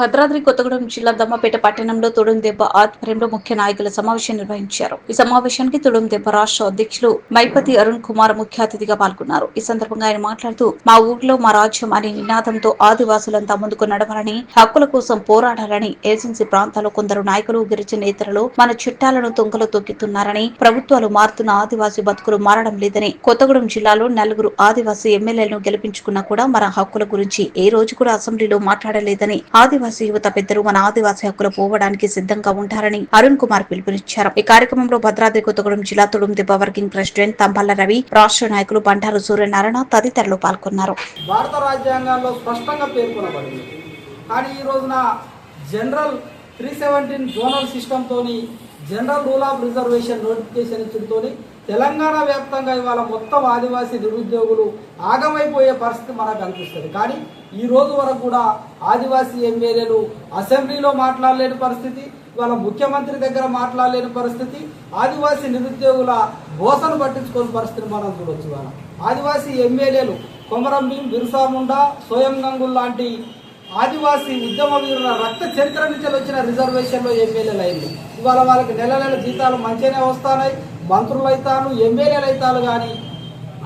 భద్రాద్రి కొత్తగూడెం జిల్లా దమ్మపేట పట్టణంలో తుడుం దెబ్బ ఆధ్వర్యంలో ముఖ్య నాయకుల సమావేశం నిర్వహించారు. ఈ సమావేశానికి తుడుం దెబ్బ రాష్ట్ర అధ్యక్షులు మైపతి అరుణ్ కుమార్ ముఖ్య అతిథిగా పాల్గొన్నారు. ఈ సందర్భంగా ఆయన మాట్లాడుతూ మా ఊర్లో మా రాజ్యం అనే నినాదంతో ఆదివాసులంతా ముందుకు నడవాలని హక్కుల కోసం పోరాడాలని ఏజెన్సీ ప్రాంతాల్లో కొందరు నాయకులు గిరిజనేతరులు మన చుట్టాలను తుంగలో తొక్కితున్నారని ప్రభుత్వాలు మారుతున్న ఆదివాసీ బతుకులు మారడం లేదని కొత్తగూడెం జిల్లాలో నలుగురు ఆదివాసీ ఎమ్మెల్యేలను గెలిపించుకున్నా కూడా మన హక్కుల గురించి ఏ రోజు కూడా అసెంబ్లీలో మాట్లాడలేదని ఆదివాసీ యువత పెద్దలు మన ఆదివాసీ హక్కులు పోవడానికి సిద్ధంగా ఉంటారని అరుణ్ కుమార్ పిలుపునిచ్చారు. ఈ కార్యక్రమంలో భద్రాద్రి కొత్తగూడెం జిల్లా తుడుం దిబ్బ వర్కింగ్ ప్రెసిడెంట్ తంపల్ల రవి రాష్ట్ర నాయకులు బండారు సూర్యనారాయణ తదితరులు పాల్గొన్నారు. భారత రాజ్యాంగంలో స్పష్టంగా పేర్కొనబడింది. కానీ ఈ రోజున general three seventeen zonal సిస్టమ్తోని general rule of reservation notification ఇచ్చడంతో Telangana వ్యాప్తంగా ఇవాళ మొత్తం ఆదివాసీ నిరుద్యోగులు ఆగమైపోయే పరిస్థితి మనకు అనిపిస్తుంది కానీ ఈ రోజు వరకు కూడా ఆదివాసీ ఎమ్మెల్యేలు అసెంబ్లీలో మాట్లాడలేని పరిస్థితి ఇవాళ ముఖ్యమంత్రి దగ్గర మాట్లాడలేని పరిస్థితి ఆదివాసీ నిరుద్యోగుల బోసలు పట్టించుకోని పరిస్థితి మనం చూడొచ్చు ఇవాళ. ఆదివాసీ ఎమ్మెల్యేలు కొమరం భీం బిర్సా ముండా సోయం గంగుల్ లాంటి ఆదివాసీ ఉద్యమ వీరుల రక్త చరిత్ర నుంచి వచ్చిన రిజర్వేషన్లో ఎమ్మెల్యేలు అయింది. ఇవాళ వాళ్ళకి నెల నెల జీతాలు మంచిగానే వస్తున్నాయి. మంత్రులు అవుతాను ఎమ్మెల్యేలు అవుతారు కానీ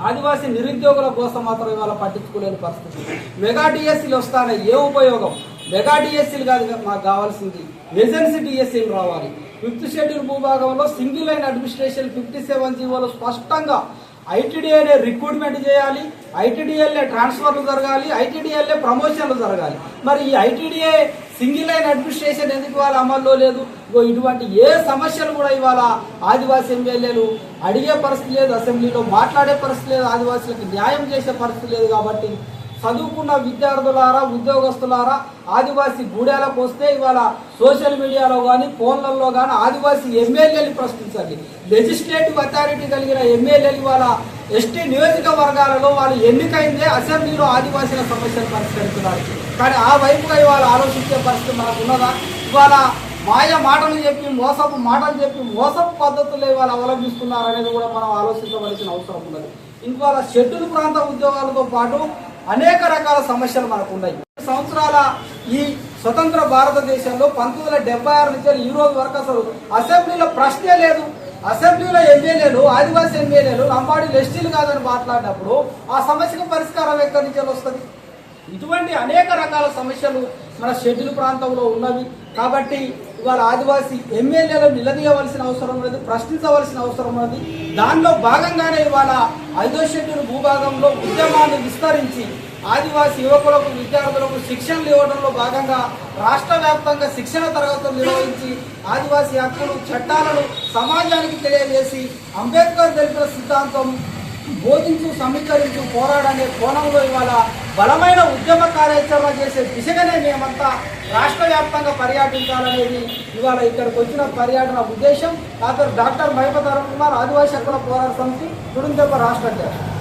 ఆదివాసీ నిరుద్యోగుల కోసం మాత్రం ఇవాళ పట్టించుకోలేని పరిస్థితి. మెగా డిఎస్సీలు వస్తానే ఏ ఉపయోగం? మెగా డిఎస్సీలు కాదు మాకు కావాల్సింది. ఏజెన్సీ డిఎస్సీలు రావాలి. ఫిఫ్త్ షెడ్యూల్ భూభాగంలో single line administration fifty seven జీవోలో స్పష్టంగా ఐటీడీఏనే రిక్రూట్మెంట్ చేయాలి. ఐటీడీఎల్ఏ ట్రాన్స్ఫర్లు జరగాలి ఐటీడీఎల్ఏ ప్రమోషన్లు జరగాలి. మరి ఈ ఐటీడీఏ సింగిల్ లైన్ అడ్మినిస్ట్రేషన్ ఎందుకు ఇవాళ అమల్లో లేదు? ఇటువంటి ఏ సమస్యలు కూడా ఇవాళ ఆదివాసీ ఎమ్మెల్యేలు అడిగే పరిస్థితి లేదు అసెంబ్లీలో మాట్లాడే పరిస్థితి లేదు ఆదివాసులకు న్యాయం చేసే పరిస్థితి లేదు కాబట్టి చదువుకున్న విద్యార్థులారా ఉద్యోగస్తులారా ఆదివాసీ గూడెలకు వస్తే ఇవాళ సోషల్ మీడియాలో కానీ ఫోన్లలో కానీ ఆదివాసీ ఎమ్మెల్యేలు ప్రశ్నించండి. లెజిస్లేటివ్ అథారిటీ కలిగిన ఎమ్మెల్యేలు ఇవాళ ఎస్టీ నియోజకవర్గాలలో వాళ్ళు ఎన్నికైందే అసెంబ్లీలో ఆదివాసీల సమస్యలు పరిష్కరిస్తున్నారు. కానీ ఆ వైపుగా ఇవాళ ఆలోచించే పరిస్థితి మనకు ఉన్నదా? ఇవాళ మాయ మాటలు చెప్పి మోసపు మాటలు చెప్పి మోసపు పద్ధతులు ఇవాళ అవలంబిస్తున్నారు అనేది కూడా మనం ఆలోచించవలసిన అవసరం ఉన్నది. ఇవాళ షెడ్యూల్ ప్రాంత ఉద్యోగాలతో పాటు అనేక రకాల సమస్యలు మనకు ఉన్నాయి సంవత్సరాల ఈ స్వతంత్ర భారతదేశంలో పంతొమ్మిది వందల డెబ్బై ఆరు నుంచి ఈ రోజు వరకు అసలు అసెంబ్లీలో ప్రశ్నే లేదు. అసెంబ్లీలో ఎమ్మెల్యేలు ఆదివాసీ ఎమ్మెల్యేలు లంబాడి ఎస్టీలు కాదని మాట్లాడినప్పుడు ఆ సమస్యకు పరిష్కారం ఎక్కడి నుంచి వస్తుంది? ఇటువంటి అనేక రకాల సమస్యలు మన షెడ్యూల్ ప్రాంతంలో ఉన్నవి. కాబట్టి ఇవాళ ఆదివాసీ ఎమ్మెల్యేలు నిలదీయవలసిన అవసరం లేదు ప్రశ్నించవలసిన అవసరం ఉన్నది. దానిలో భాగంగానే ఇవాళ ఐదో షెడ్యూల్ భూభాగంలో ఉద్యమాన్ని విస్తరించి ఆదివాసీ యువకులకు విద్యార్థులకు శిక్షణలు ఇవ్వడంలో భాగంగా రాష్ట్ర వ్యాప్తంగా శిక్షణ తరగతులు నిర్వహించి ఆదివాసీ హక్కులు చట్టాలను సమాజానికి తెలియజేసి అంబేద్కర్ తెలిపిన సిద్ధాంతం బోధించు సమీకరించు పోరాడనే కోణంలో ఇవాళ బలమైన ఉద్యమ కార్యాచరణ చేసే దిశగానే మేమంతా రాష్ట్ర వ్యాప్తంగా పర్యటించాలనేది ఇవాళ ఇక్కడికి వచ్చిన పర్యటన ఉద్దేశం. డాక్టర్ డాక్టర్ మహిపతరం కుమార్ ఆదివాసీ హక్కుల పోరాట సమితి తుడుందెబ్బ రాష్ట్ర అధ్యక్షుడు.